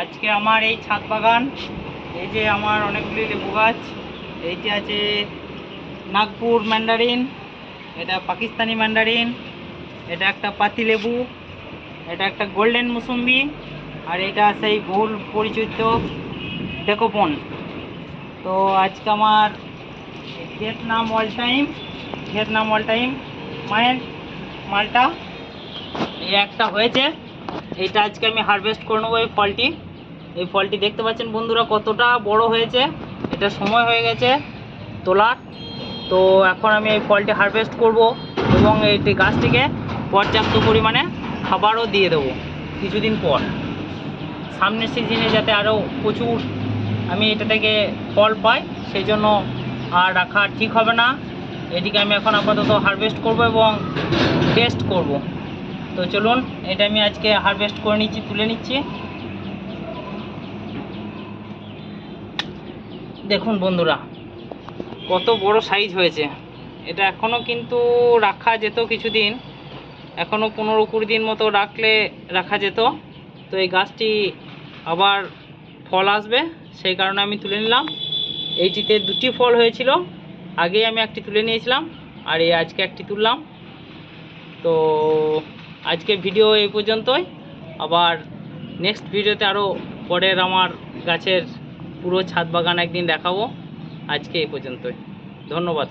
আজকে আমার এই ছাদ বাগান, এই যে আমার অনেকগুলি লেবু গাছ, এইটি আছে নাগপুর ম্যান্ডারিন, এটা পাকিস্তানি ম্যান্ডারিন, এটা একটা পাতি লেবু, এটা একটা গোল্ডেন মুসম্বি, আর এটা সেই ভুল পরিচিত ডেকোপন। তো আজকে আমার Vietnam all time, Vietnam all time, মায়ের মালটা, এই একটা হয়েছে। এইটা আজকে আমি হারভেস্ট করে নেব এই ফলটি। এই ফলটি দেখতে পাচ্ছেন বন্ধুরা কতটা বড় হয়েছে। এটা সময় হয়ে গেছে তোলার। তো এখন আমি এই ফলটি হারভেস্ট করব এবং এই গাছটিকে পর্যাপ্ত পরিমাণে খাবারও দিয়ে দেবো কিছুদিন পর। সামনের সিজনে যাতে আরও প্রচুর আমি এটা থেকে ফল পাই সেই জন্য আর রাখা ঠিক হবে না। এটিকে আমি এখন আপাতত হারভেস্ট করব এবং টেস্ট করব। তো চলুন, এটা আমি আজকে হারভেস্ট করে নিচ্ছি, তুলে নিচ্ছি। দেখুন বন্ধুরা, কত বড় সাইজ হয়েছে। এটা এখনও কিন্তু রাখা যেত কিছুদিন এখনও পনেরো কুড়ি দিন মতো রাখলে রাখা যেত। তো এই গাছটি আবার ফল আসবে, সেই কারণে আমি তুলে নিলাম। এইটিতে দুটি ফল হয়েছিল, আগেই আমি একটি তুলে নিয়েছিলাম, আর এই আজকে একটি তুললাম। তো আজকে ভিডিও এই পর্যন্তই। আবার নেক্সট ভিডিওতে আরও পরের আমার গাছের পুরো ছাদ বাগান একদিন দেখাবো। আজকে এই পর্যন্তই। ধন্যবাদ।